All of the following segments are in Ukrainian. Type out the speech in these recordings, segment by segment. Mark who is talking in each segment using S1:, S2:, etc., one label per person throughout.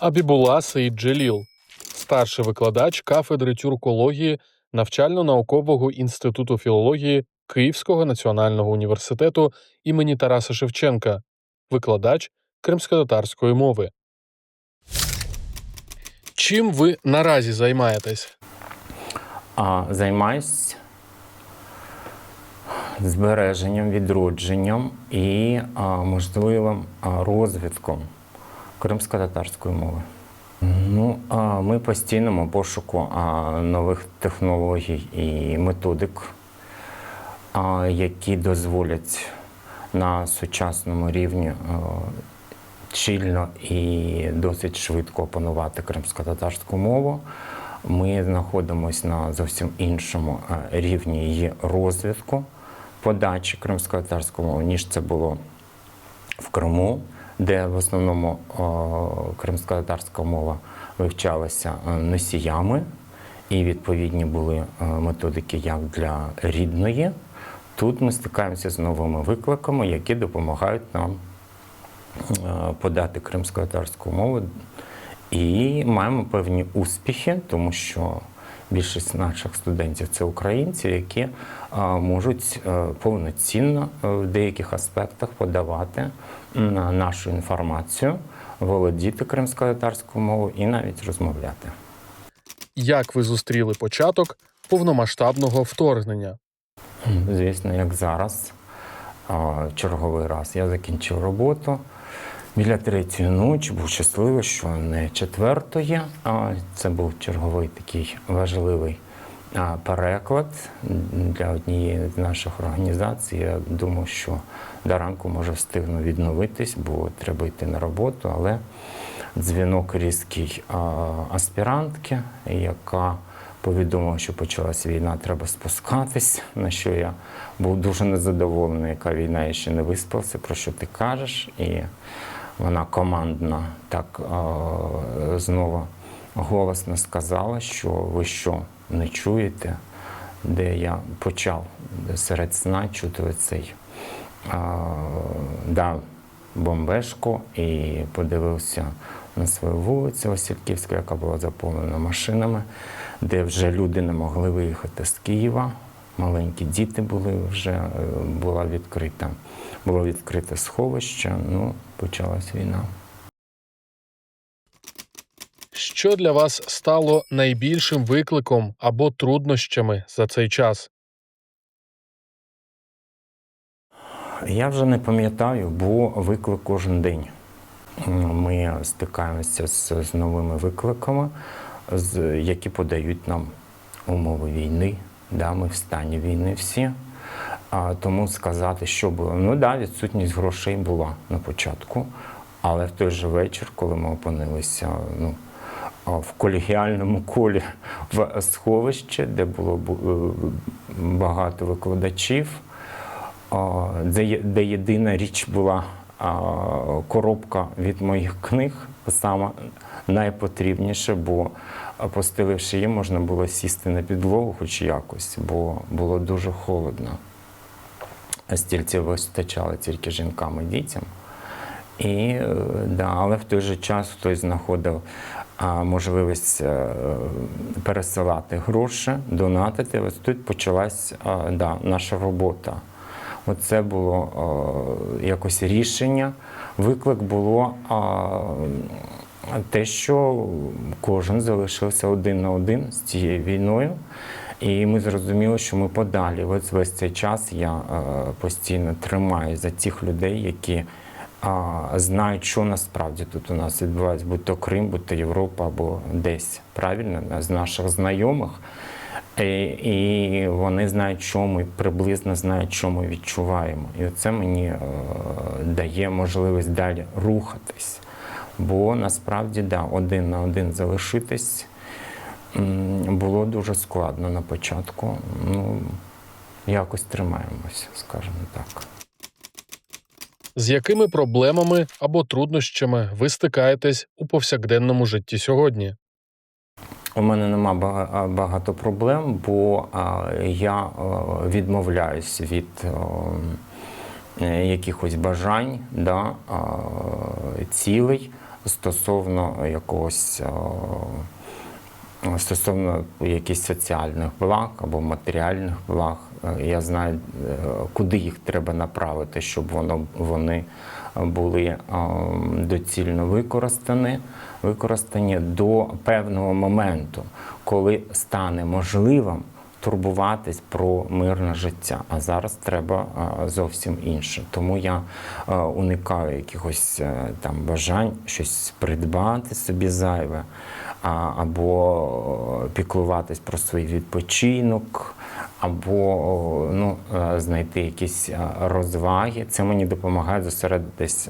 S1: Абібула Саїд Джеліл, старший викладач кафедри тюркології навчально-наукового інституту філології Київського національного університету імені Тараса Шевченка, викладач кримськотатарської мови. Чим ви наразі займаєтесь?
S2: А займаюсь збереженням, відродженням і можливим розвитком кримсько-татарської мови. Ну, а ми постійному пошуку нових технологій і методик, які дозволять на сучасному рівні чільно і досить швидко опанувати кримсько-татарську мову. Ми знаходимося на зовсім іншому рівні її розвитку, подачі кримсько-татарської мови, ніж це було в Криму, де в основному о, кримсько-татарська мова вивчалася е, носіями, і відповідні були е, методики як для рідної. Тут ми стикаємося з новими викликами, які допомагають нам е, подати кримсько-татарську мову і маємо певні успіхи, тому що більшість наших студентів це українці, які можуть е, повноцінно е, в деяких аспектах подавати нашу інформацію, володіти кримсько-татарською мовою і навіть розмовляти.
S1: Як ви зустріли початок повномасштабного вторгнення?
S2: Звісно, як зараз, черговий раз я закінчив роботу. Біля третьої ночі був щасливий, що не четвертої, а це був черговий такий важливий переклад для однієї з наших організацій. Я думав, що до ранку може встигну відновитись, бо треба йти на роботу, але дзвінок різкий аспірантки, яка повідомила, що почалась війна, треба спускатись, на що я був дуже незадоволений, яка війна, я ще не виспався, про що ти кажеш. І вона командно так знову голосно сказала, що ви що не чуєте, де я почав серед сна чути оцей е, да, бомбешку і подивився на свою вулицю Васильківську, яка була заповнена машинами, де вже люди не могли виїхати з Києва. Маленькі діти були вже е, була відкрита, було відкрите сховище. Ну, почалась війна.
S1: Що для вас стало найбільшим викликом або труднощами за цей час?
S2: Я вже не пам'ятаю, бо виклик кожен день. Ми стикаємося з, з новими викликами, з, які подають нам умови війни. Да, ми в стані війни всі. А, тому сказати, що було. Ну да, відсутність грошей була на початку, але в той же вечір, коли ми опинилися ну, в колегіальному колі в сховищі, де було е, багато викладачів, де, єдина річ була коробка від моїх книг, саме найпотрібніше, бо постеливши її, можна було сісти на підлогу хоч якось, бо було дуже холодно. А Стільці вистачало тільки жінкам і дітям. І, е, да, але в той же час хтось знаходив а, можливість е, пересилати гроші, донатити. Ось тут почалась а, да, наша робота. Оце було е, якось рішення. Виклик було а, те, що кожен залишився один на один з цією війною. І ми зрозуміли, що ми подалі. Ось весь цей час я е, постійно тримаю за тих людей, які знають, що насправді тут у нас відбувається, будь то Крим, будь то Європа або десь правильно з наших знайомих. І, і вони знають, що ми приблизно знають, що ми відчуваємо. І це мені е, дає можливість далі рухатись. Бо насправді да, один на один залишитись було дуже складно на початку. Ну, якось тримаємося, скажімо так.
S1: З якими проблемами або труднощами ви стикаєтесь у повсякденному житті сьогодні?
S2: У мене нема багато проблем, бо я відмовляюсь від якихось бажань, да, цілей, стосовно якогось. Е, Стосовно якихось соціальних благ або матеріальних благ, Е, я знаю, е, куди їх треба направити, щоб воно, вони були е, доцільно використані, використані до певного моменту, коли стане можливим турбуватись про мирне життя. А зараз треба е, зовсім інше. Тому я е, уникаю якихось е, там бажань щось придбати собі зайве, або піклуватись про свій відпочинок, або ну, знайти якісь розваги. Це мені допомагає зосередитись,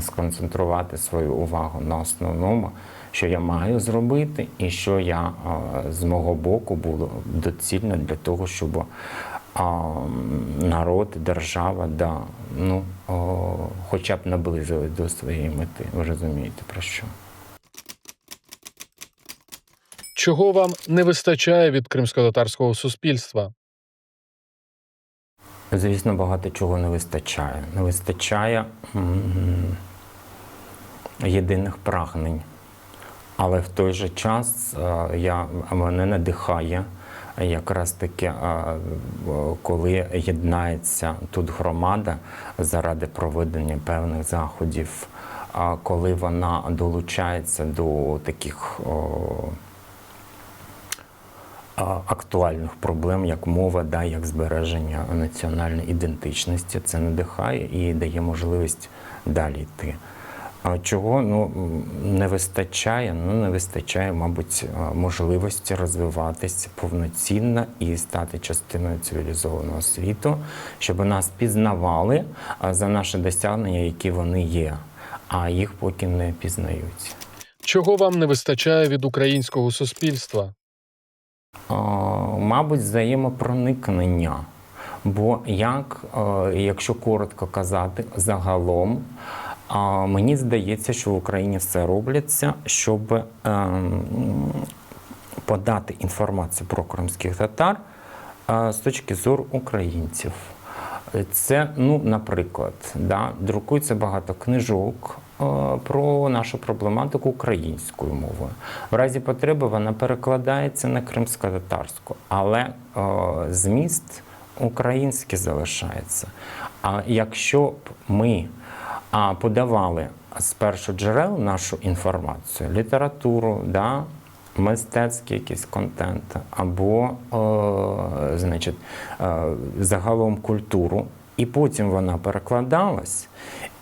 S2: сконцентрувати свою увагу на основному, що я маю зробити, і що я е, з мого боку було доцільно для того, щоб народ, держава, да, ну, хоча б наблизили до своєї мети. Ви розумієте про що?
S1: Чого вам не вистачає від кримсько-татарського суспільства?
S2: Звісно, багато чого не вистачає. Не вистачає єдиних прагнень. Але в той же час е, я, мене надихає якраз таки, е, коли єднається тут громада заради проведення певних заходів, коли вона долучається до таких актуальних проблем, як мова, да, як збереження національної ідентичності. Це надихає і дає можливість далі йти. А Чого ну, не вистачає? Ну, не вистачає, мабуть, можливості розвиватися повноцінно і стати частиною цивілізованого світу, щоб нас пізнавали за наші досягнення, які вони є, а їх поки не пізнають.
S1: Чого вам не вистачає від українського суспільства?
S2: А, мабуть, взаємопроникнення. Бо як, е, якщо коротко казати, загалом, а, мені здається, що в Україні все робляться, щоб ем, подати інформацію про кримських татар е, з точки зору українців. Це, ну, наприклад, да, друкується багато книжок е, про нашу проблематику українською мовою. В разі потреби вона перекладається на кримсько-татарську, але е, зміст український залишається. А якщо б ми а, подавали з першоджерел нашу інформацію, літературу, да, мистецький якийсь контент, або е, значить, е, загалом культуру, і потім вона перекладалась,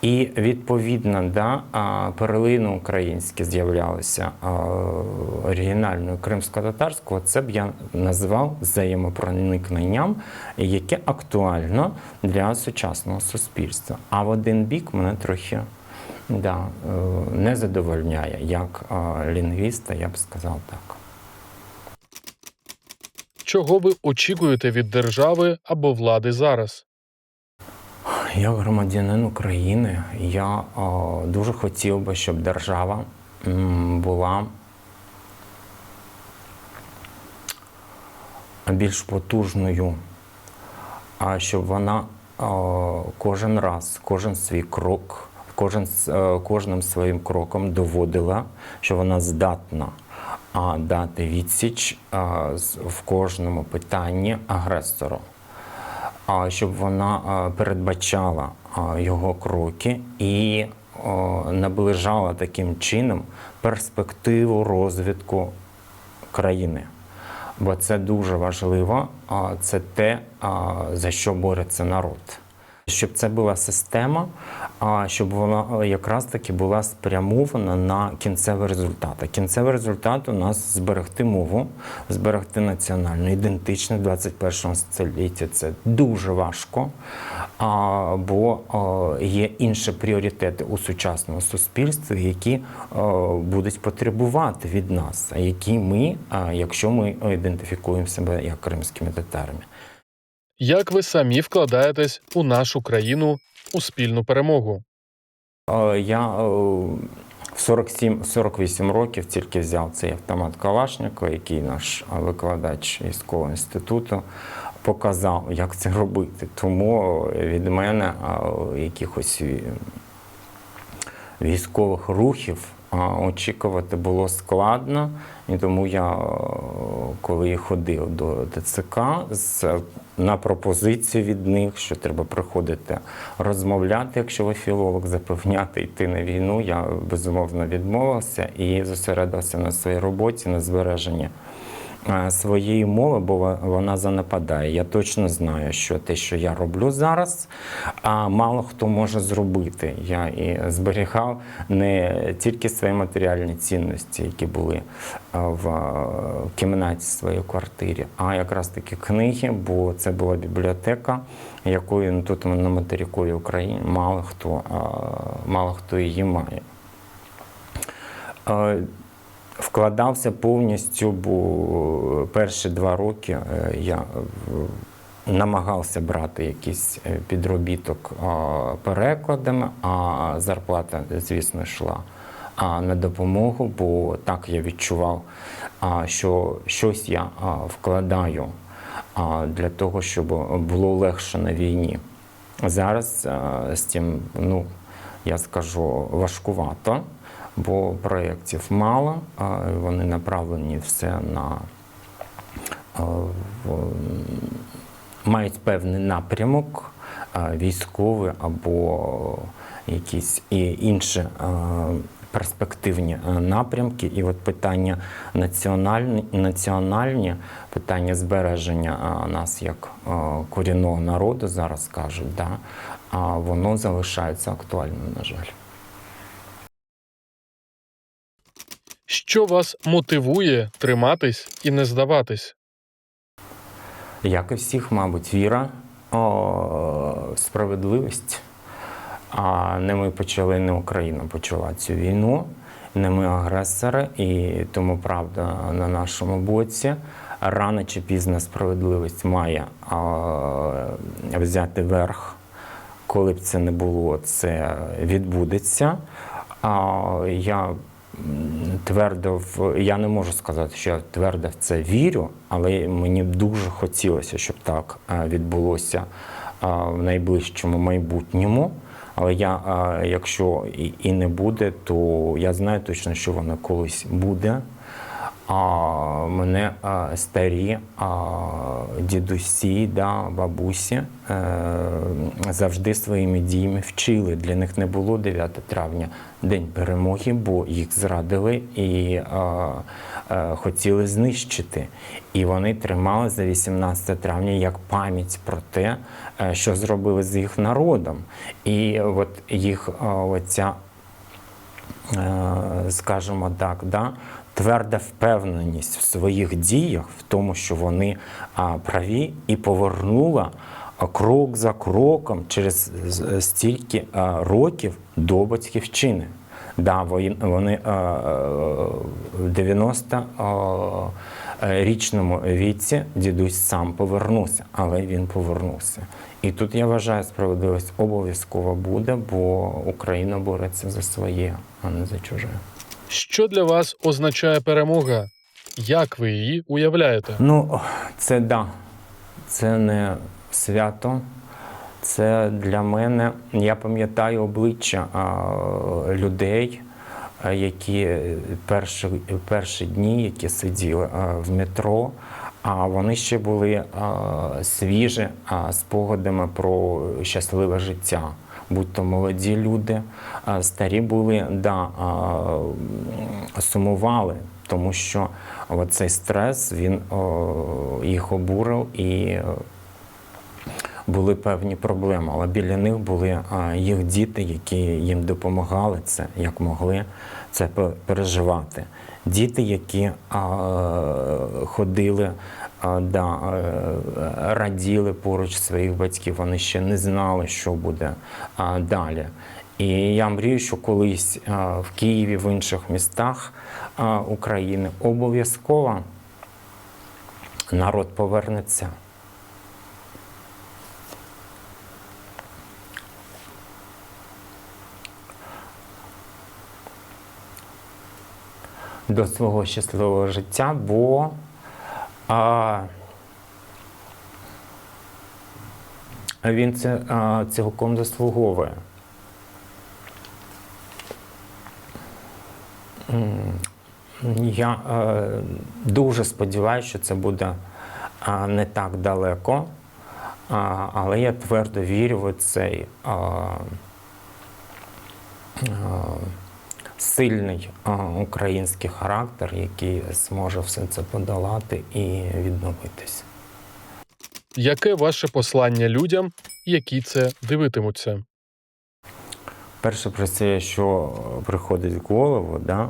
S2: і відповідно да, а, перлини українські з'являлися оригінальною кримсько-татарського, це б я назвав взаємопроникненням, яке актуально для сучасного суспільства. А в один бік мене трохи да, е, не задовольняє. Як лінгвіста, я б сказав так.
S1: Чого ви очікуєте від держави або влади зараз?
S2: Як громадянин України, я е, дуже хотів би, щоб держава була більш потужною, а щоб вона е, кожен раз, кожен свій крок, кожен, с- е, кожним своїм кроком доводила, що вона здатна а, дати відсіч з- в кожному питанні агресору а, щоб вона передбачала його кроки і наближала таким чином перспективу розвитку країни. Бо це дуже важливо, це те, за що бореться народ. Щоб це була система, а щоб вона е, якраз таки була спрямована на кінцевий результат. Кінцевий результат у нас зберегти мову, зберегти національну ідентичність в 21 столітті. Це дуже важко, бо е, є інші пріоритети у сучасному суспільстві, які е, будуть потребувати від нас, які ми, якщо ми ідентифікуємо себе як кримськими татарами.
S1: Як ви самі вкладаєтесь у нашу країну у спільну перемогу?
S2: Е, Я е, в 47-48 років тільки взяв цей автомат Калашникова, який наш е, викладач військового інституту показав, як це робити. Тому від мене якихось військових рухів очікувати було складно, і тому я, е, коли ходив до ТЦК, з, на пропозицію від них, що треба приходити розмовляти, якщо ви філолог, запевняти йти на війну, я безумовно відмовився і зосередився на своїй роботі, на збереженні своєї мови, бо вона занепадає. Я точно знаю, що те, що я роблю зараз, мало хто може зробити. Я і зберігав не тільки свої матеріальні цінності, які були в кімнаті своєї квартирі, а якраз таки книги, бо це була бібліотека, якої ну, тут на материковій Україні мало хто, мало хто її має. Е, Вкладався повністю, бо перші два роки е, я е, намагався брати якийсь е, підробіток е, перекладами, а зарплата, звісно, йшла на допомогу, бо так я відчував, що щось я вкладаю для того, щоб було легше на війні. Зараз з цим, ну, я скажу, важкувато, бо проєктів мало, вони направлені все на мають певний напрямок а, військовий або якісь інші перспективні напрямки. І от питання національні, національні питання збереження нас як корінного народу, зараз кажуть, да, воно залишається актуальним, на жаль.
S1: Що вас мотивує триматись і не здаватись?
S2: Як і всіх, мабуть, віра, о, справедливість. А не ми почали, не Україна почала цю війну, не ми агресори, і тому правда на нашому боці. Рано чи пізно справедливість має а, взяти верх. Коли б це не було, це відбудеться. А, я твердо в я не можу сказати, що я твердо в це вірю, але мені дуже хотілося, щоб так е, відбулося е, в найближчому майбутньому. Але я, е, якщо і не буде, то я знаю точно, що воно колись буде. А мене а, старі а, дідусі, да, бабусі е, завжди своїми діями вчили. Для них не було 9 травня день перемоги, бо їх зрадили і а, е, хотіли знищити. І вони тримали за 18 травня як пам'ять про те, е, що зробили з їх народом. І от їх а, оця Е, скажімо так, да, тверда впевненість в своїх діях, в тому, що вони е, праві, і повернула е, крок за кроком через стільки років до батьківщини. Да, вони 90 Е, річному віці дідусь сам повернувся, але він повернувся. І тут я вважаю, справедливість обов'язково буде, бо Україна бореться за своє, а не за чуже.
S1: Що для вас означає перемога? Як ви її уявляєте?
S2: Ну, це да, це не свято. Це для мене. Я пам'ятаю обличчя а, людей які перші, перші дні, які сиділи в метро, а вони ще були свіжі спогадами про щасливе життя. Будь то молоді люди, старі були, да, сумували, тому що цей стрес він їх обурив і е, були певні проблеми. Але біля них були їх діти, які їм допомагали це, як могли це переживати. Діти, які ходили, да, е, раділи поруч своїх батьків, вони ще не знали, що буде далі. І я мрію, що колись в Києві, в інших містах України обов'язково народ повернеться. До свого щасливого життя, бо а, він це а, цілком заслуговує. Я е, дуже сподіваюся, що це буде е, не так далеко, а, але я твердо вірю в цей е, е, сильний український характер, який зможе все це подолати і відновитись.
S1: Яке ваше послання людям, які це дивитимуться?
S2: Перше про це, що приходить в голову, да,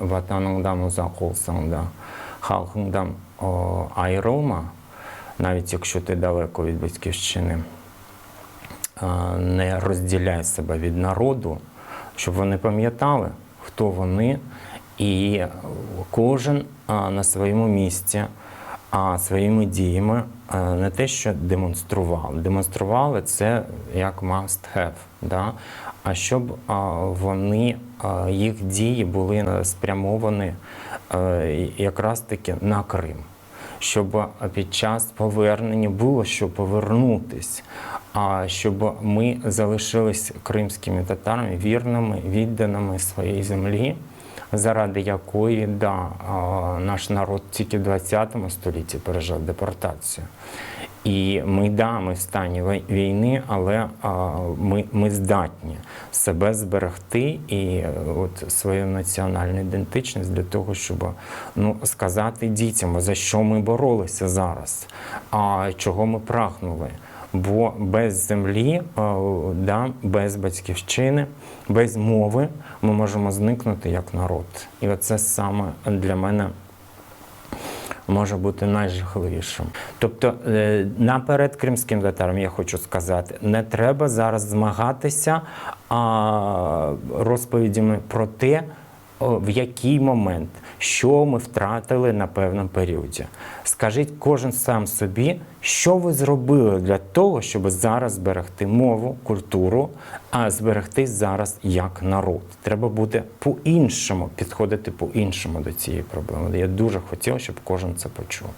S2: ватанундам захолсам, халхундам айрома, навіть якщо ти далеко від батьківщини, не розділяй себе від народу, щоб вони пам'ятали, хто вони, і кожен на своєму місці, а своїми діями не те, що демонстрував. Демонстрували це як must have, да? а щоб вони, їх дії були е, спрямовані е, якраз таки на Крим. Щоб під час повернення було що повернутись, а щоб ми залишились кримськими татарами вірними, відданими своїй землі, заради якої да, наш народ тільки в 20 столітті пережив депортацію. І ми да, ми в стані війни, але ми, ми здатні себе зберегти і от свою національну ідентичність для того, щоб ну, сказати дітям, за що ми боролися зараз, а чого ми прагнули. Бо без землі, е, да, без батьківщини, без мови ми можемо зникнути як народ. І оце саме для мене може бути найжахливішим. Тобто, е, наперед кримським татарам я хочу сказати, не треба зараз змагатися розповідями про те, в який момент, що ми втратили на певному періоді. Скажіть кожен сам собі, що ви зробили для того, щоб зараз зберегти мову, культуру, а зберегти зараз як народ. Треба буде по-іншому підходити по-іншому до цієї проблеми. Я дуже хотів, щоб кожен це почув.